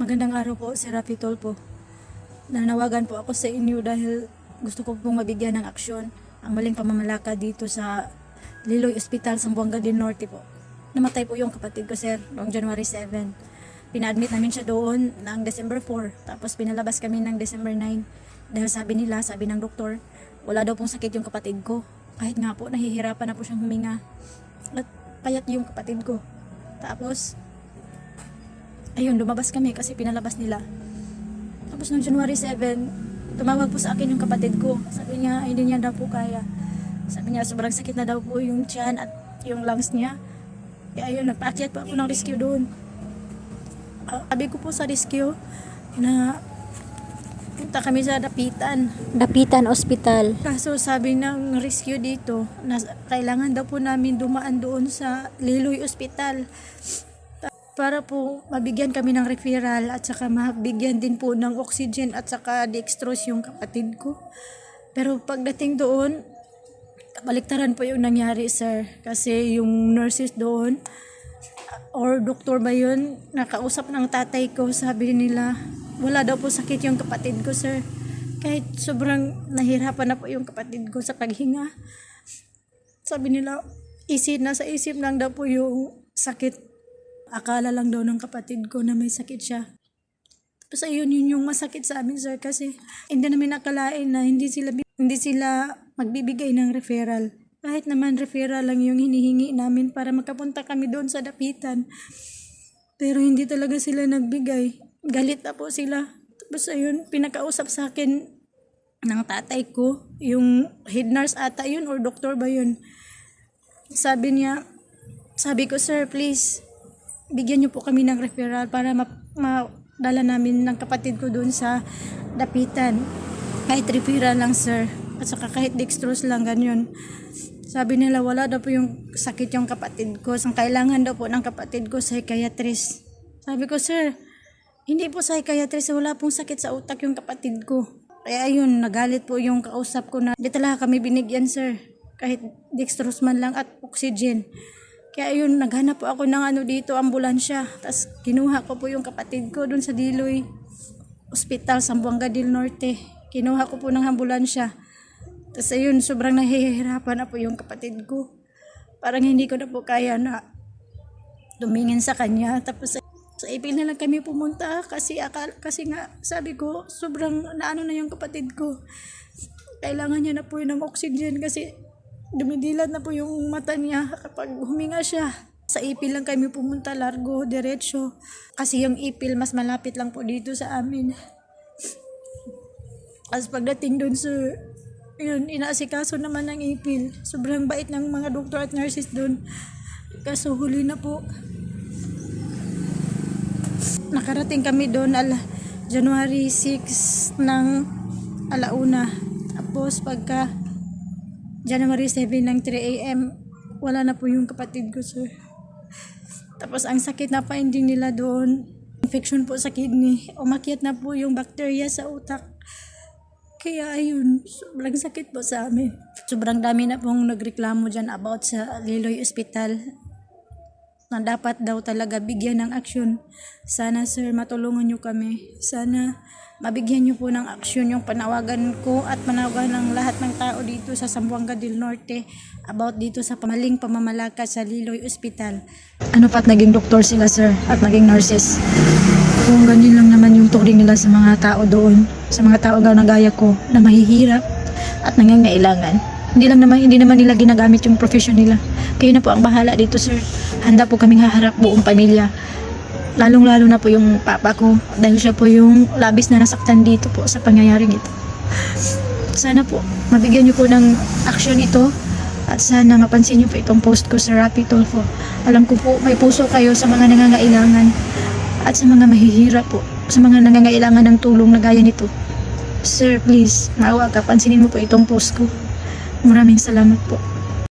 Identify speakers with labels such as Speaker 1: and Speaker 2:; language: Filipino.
Speaker 1: Magandang araw po, Sir Rafi Tolpo. Nanawagan po ako sa inyo dahil gusto ko pong mabigyan ng aksyon ang maling pamamalaka dito sa Liloy Hospital sa Buanga del Norte po. Namatay po yung kapatid ko, sir, noong January 7. Pina-admit namin siya doon ng December 4, tapos pinalabas kami ng December 9. Dahil sabi nila, sabi ng doktor, wala daw pong sakit yung kapatid ko. Kahit nga po, nahihirapan na po siyang huminga. At payat yung kapatid ko. Tapos, ayun, lumabas kami kasi pinalabas nila. Tapos noong January 7, tumawag po sa akin yung kapatid ko. Sabi niya, hindi niya daw po kaya. Sabi niya, sobrang sakit na daw po yung tiyan at yung lungs niya. Kaya ayun, nagpaakyat po ako ng rescue doon. Ah, sabi ko po sa rescue na punta kami sa Dapitan.
Speaker 2: Dapitan Hospital.
Speaker 1: Kaso sabi ng rescue dito na kailangan daw po namin dumaan doon sa Liloy Hospital para po mabigyan kami ng referral at saka mabigyan din po ng oxygen at saka dextrose yung kapatid ko. Pero pagdating doon, kabaliktaran po yung nangyari sir. Kasi yung nurses doon or doktor ba yun, nakausap ng tatay ko, sabi nila, wala daw po sakit yung kapatid ko, sir. Kahit sobrang nahirapan na po yung kapatid ko sa paghinga. Sabi nila, isip na sa isip lang daw po yung sakit. Akala lang daw ng kapatid ko na may sakit siya. Tapos ayun, yun yung masakit sa amin, sir, kasi hindi namin nakalain na hindi sila, hindi sila magbibigay ng referral. Kahit naman referral lang yung hinihingi namin para makapunta kami doon sa dapitan. Pero hindi talaga sila nagbigay. Galit na po sila. Tapos ayun, pinakausap sa akin ng tatay ko, yung head nurse ata yun or doktor ba yun. Sabi niya, sabi ko, sir, please, bigyan niyo po kami ng referral para ma- madala namin ng kapatid ko doon sa dapitan. Kahit referral lang, sir. At saka kahit dextrose lang, ganyan. Sabi nila, wala daw po yung sakit yung kapatid ko. Ang kailangan daw po ng kapatid ko, psychiatrist. Sabi ko, sir, hindi po psychiatrist, wala pong sakit sa utak yung kapatid ko. Kaya ayun, nagalit po yung kausap ko na, di talaga kami binigyan, sir. Kahit dextrose man lang at oxygen. Kaya ayun, naghanap po ako ng ano dito, ambulansya. Tapos kinuha ko po yung kapatid ko dun sa Diloy Hospital, Sambuanga del Norte. Kinuha ko po ng ambulansya. Tapos ayun, sobrang nahihirapan na po yung kapatid ko. Parang hindi ko na po kaya na tumingin sa kanya. Tapos sa ipil na lang kami pumunta kasi akal, kasi nga sabi ko sobrang naano na yung kapatid ko. Kailangan niya na po yun ng oxygen kasi dumidilat na po yung mata niya kapag huminga siya. Sa ipil lang kami pumunta, largo, diretso. Kasi yung ipil mas malapit lang po dito sa amin. As pagdating doon sir, yun, inaasikaso naman ng ipil. Sobrang bait ng mga doktor at nurses doon. Kaso huli na po. Nakarating kami doon ala January 6 ng alauna. Tapos pagka January 7 ng 3 a.m. wala na po yung kapatid ko sir. Tapos ang sakit na finding nila doon, infection po sa kidney. Umakyat na po yung bacteria sa utak. Kaya ayun, sobrang sakit po sa amin. Sobrang dami na pong nagreklamo dyan about sa Liloy Hospital na dapat daw talaga bigyan ng aksyon. Sana sir, matulungan nyo kami. Sana mabigyan nyo po ng aksyon yung panawagan ko at panawagan ng lahat ng tao dito sa Zamboanga del Norte about dito sa pamaling pamamalaka sa Liloy Hospital. Ano pa't naging doktor sila sir at naging nurses? Kung ganyan lang naman yung turing nila sa mga tao doon, sa mga tao na gaya ko na mahihirap at nangangailangan. Hindi lang naman hindi naman nila ginagamit yung profession nila. Kayo na po ang bahala dito, sir. Handa po kaming haharap buong pamilya. Lalong-lalo na po yung papa ko dahil siya po yung labis na nasaktan dito po sa pangyayaring ito. Sana po mabigyan niyo po ng aksyon ito at sana mapansin niyo po itong post ko sa Rapid Tulfo. Alam ko po may puso kayo sa mga nangangailangan at sa mga mahihirap po, sa mga nangangailangan ng tulong na gaya nito. Sir, please, maawa ka, pansinin mo po itong post ko. Maraming salamat po.